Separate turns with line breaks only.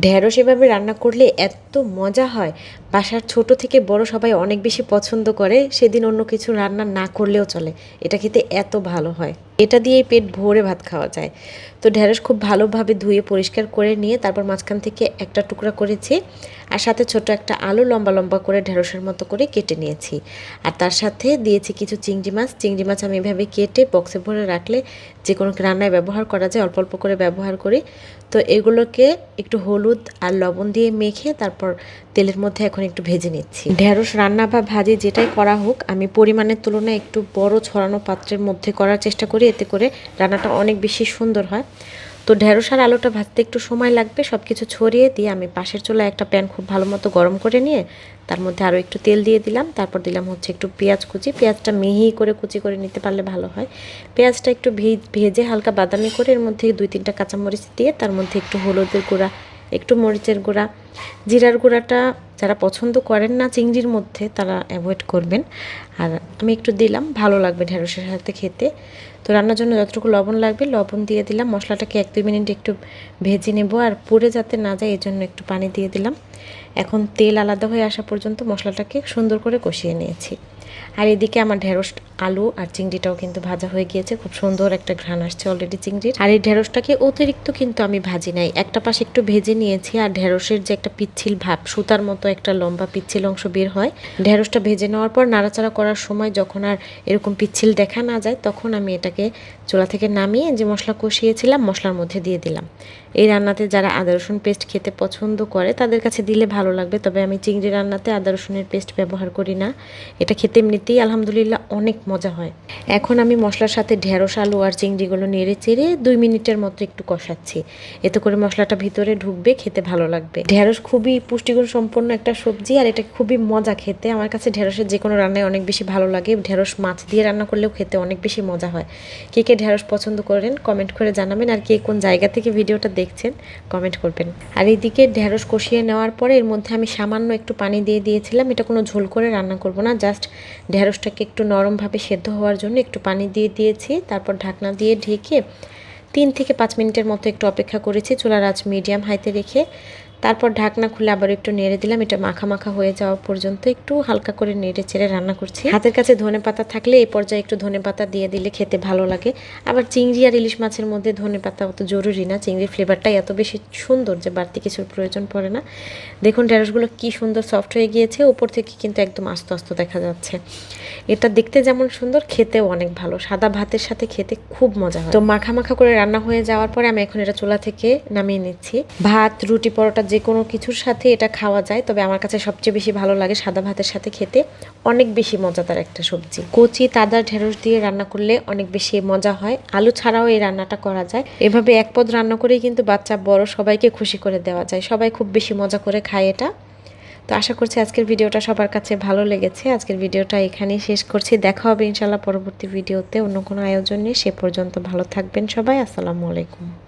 ঢেঁড়স এভাবে রান্না করলে এত মজা হয়। বাসার ছোট থেকে বড় সবাই অনেক বেশি পছন্দ করে, সেদিন অন্য কিছু রান্না না করলেও চলে। এটা খেতে এত ভালো হয়। এটা দিয়েই পেট ভরে ভাত খাওয়া যায়। তো ঢেঁড়স খুব ভালোভাবে ধুয়ে পরিষ্কার করে নিয়ে তারপর মাঝখান থেকে একটা টুকরা করেছি আর সাথে ছোট একটা আলু লম্বা লম্বা করে ঢেঁড়সের মতো করে কেটে নিয়েছি। আর তার সাথে দিয়েছি কিছু চিংড়ি মাছ। চিংড়ি মাছ আমি এভাবে কেটে বক্সে ভরে রাখলে যে কোনো রান্নায় ব্যবহার করা যায়, অল্প অল্প করে ব্যবহার করি। তো এগুলোকে একটু হলুদ আর লবণ দিয়ে মেখে তারপর তেলের মধ্যে এখন একটু ভেজে নিচ্ছি। ঢেঁড়স রান্না বা ভাজি যেটাই করা হোক, আমি পরিমাণের তুলনায় একটু বড় ছড়ানো পাত্রের মধ্যে করার চেষ্টা করি এতে করে রান্নাটা অনেক বেশি সুন্দর হয়। তো ঢেঁড়স আর আলুটা ভাজতে একটু সময় লাগবে সব কিছু ছড়িয়ে দিয়ে আমি পাশের চুলায় একটা প্যান খুব ভালো মতো গরম করে নিয়ে তার মধ্যে আরও একটু তেল দিয়ে দিলাম। তারপর দিলাম হচ্ছে একটু পেঁয়াজ কুচি। পেঁয়াজটা মিহি করে কুচি করে নিতে পারলে ভালো হয়। পেঁয়াজটা একটু ভেজে হালকা বাদামি করে এর মধ্যে দুই তিনটা কাঁচামরিচ দিয়ে তার মধ্যে একটু হলুদের গুঁড়া, একটু মরিচের গুঁড়া, জিরার গুঁড়াটা যারা পছন্দ করেন না চিংড়ির মধ্যে তারা অ্যাভয়েড করবেন। আর আমি একটু দিলাম, ভালো লাগবে ঢেঁড়সের সাথে খেতে। তো রান্নার জন্য যতটুকু লবণ লাগবে, লবণ দিয়ে দিলাম। মশলাটাকে এক দুই মিনিট একটু ভেজে নেব আর পুড়ে যাতে না যায় এই জন্য একটু পানি দিয়ে দিলাম। এখন তেল আলাদা হয়ে আসা পর্যন্ত মশলাটাকে সুন্দর করে কষিয়ে নিয়েছি। আর এদিকে আমার ঢেঁড়স, আলু আর চিংড়িটাও কিন্তু ভাজা হয়ে গিয়েছে। খুব সুন্দর একটা ঘ্রাণ আসছে অলরেডি চিংড়ির। আর এই ঢেঁড়সটাকে অতিরিক্ত কিন্তু আমি ভাজি নাই। একটা পাশে একটু ভেজে নিয়েছি আর ঢেঁড়সের যে একটা পিচ্ছিল ভাব, সুতার মতো একটা লম্বা পিচ্ছিল অংশ বের হয়। ঢেঁড়সটা ভেজে নেওয়ার পর নাড়াচাড়া করার সময় যখন আর এরকম পিচ্ছিল দেখা না যায়, তখন আমি এটাকে চোলা থেকে নামিয়ে যে মশলা কষিয়েছিলাম, মশলার মধ্যে দিয়ে দিলাম। এই রান্নাতে যারা আদা রসুন পেস্ট খেতে পছন্দ করে, তাদের কাছে দিলে ভালো লাগবে। তবে আমি চিংড়ি রান্নাতে আদা রসুনের পেস্ট ব্যবহার করি না। এটা খেতে এমনিতেই আলহামদুলিল্লাহ অনেক মজা হয়। এখন আমি মশলার সাথে ঢেঁড়স, আলু আর চিংড়িগুলো নেড়ে চেড়ে দুই মিনিটের মতো একটু কষাচ্ছি। এতে করে মশলাটা ভিতরে ঢুকবে, খেতে ভালো লাগবে। ঢেঁড়স খুবই পুষ্টিগুণ সম্পন্ন একটা সবজি, আর এটা খুবই মজা খেতে। আমার কাছে ঢেঁড়সের যে কোনো রান্নায় অনেক বেশি ভালো লাগে। ঢেঁড়স মাছ দিয়ে রান্না করলেও খেতে অনেক বেশি মজা হয়। কে কে ঢেঁড়স পছন্দ করেন, কমেন্ট করে জানাবেন। আর কে কোন জায়গা থেকে ভিডিওটা দেখছেন কমেন্ট করবেন। আর এদিকে ঢেঁড়স কষিয়ে নেওয়ার পরে এর মধ্যে আমি সামান্য একটু পানি দিয়ে দিয়েছিলাম, এটা কোনো ঝোল করে রান্না করব না জাস্ট ঢেঁড়সটাকে একটু নরমভাবে সেদ্ধ হওয়ার জন্য একটু পানি দিয়ে দিয়েছি, তারপর ঢাকনা দিয়ে ঢেকে তিন থেকে পাঁচ মিনিটের মতো একটু অপেক্ষা করেছি চুলার আঁচ মিডিয়াম হাইতে রেখে। তারপর ঢাকনা খুলে আবার একটু নেড়ে দিলাম। এটা মাখা মাখা হয়ে যাওয়া পর্যন্ত একটু হালকা করে নেড়ে চেড়ে রান্না করছি। হাতের কাছে ধনে পাতা থাকলে এই পর্যায়ে একটু ধনে পাতা দিয়ে দিলে খেতে ভালো লাগে। আবার চিংড়ি আর ইলিশ মাছের মধ্যে ধনে পাতা অত জরুরি না। চিংড়ির ফ্লেভারটাই এত বেশি সুন্দর যে বাড়তি কিছুর প্রয়োজন পড়ে না। দেখুন ঢেঁড়সগুলো কি সুন্দর সফট হয়ে গিয়েছে। ওপর থেকে কিন্তু একদম আস্তে আস্তে দেখা যাচ্ছে। এটা দেখতে যেমন সুন্দর, খেতেও অনেক ভালো। সাদা ভাতের সাথে খেতে খুব মজা হয়। তো মাখা মাখা করে রান্না হয়ে যাওয়ার পরে আমি এখন এটা চুলা থেকে নামিয়ে নিচ্ছি। ভাত, রুটি, পরোটা যে কোনো কিছুর সাথে এটা খাওয়া যায়, তবে আমার কাছে সবচেয়ে বেশি ভালো লাগে সাদা ভাতের সাথে খেতে। অনেক বেশি মজাদার একটা সবজি। কচি, তাজা ঢেঁড়স দিয়ে রান্না করলে অনেক বেশি মজা হয়। আলু ছাড়াও এই রান্নাটা করা যায়। এভাবে এক পদ রান্না করেই কিন্তু বাচ্চা, বড় সবাইকে খুশি করে দেওয়া যায়। সবাই খুব বেশি মজা করে খায় এটা। তো আশা করছি আজকের ভিডিওটা সবার কাছে ভালো লেগেছে। আজকের ভিডিওটা এখানেই শেষ করছি। দেখা হবে ইনশাল্লাহ পরবর্তী ভিডিওতে অন্য কোনো আয়োজন নিয়ে। সে পর্যন্ত ভালো থাকবেন সবাই। আসসালামু আলাইকুম।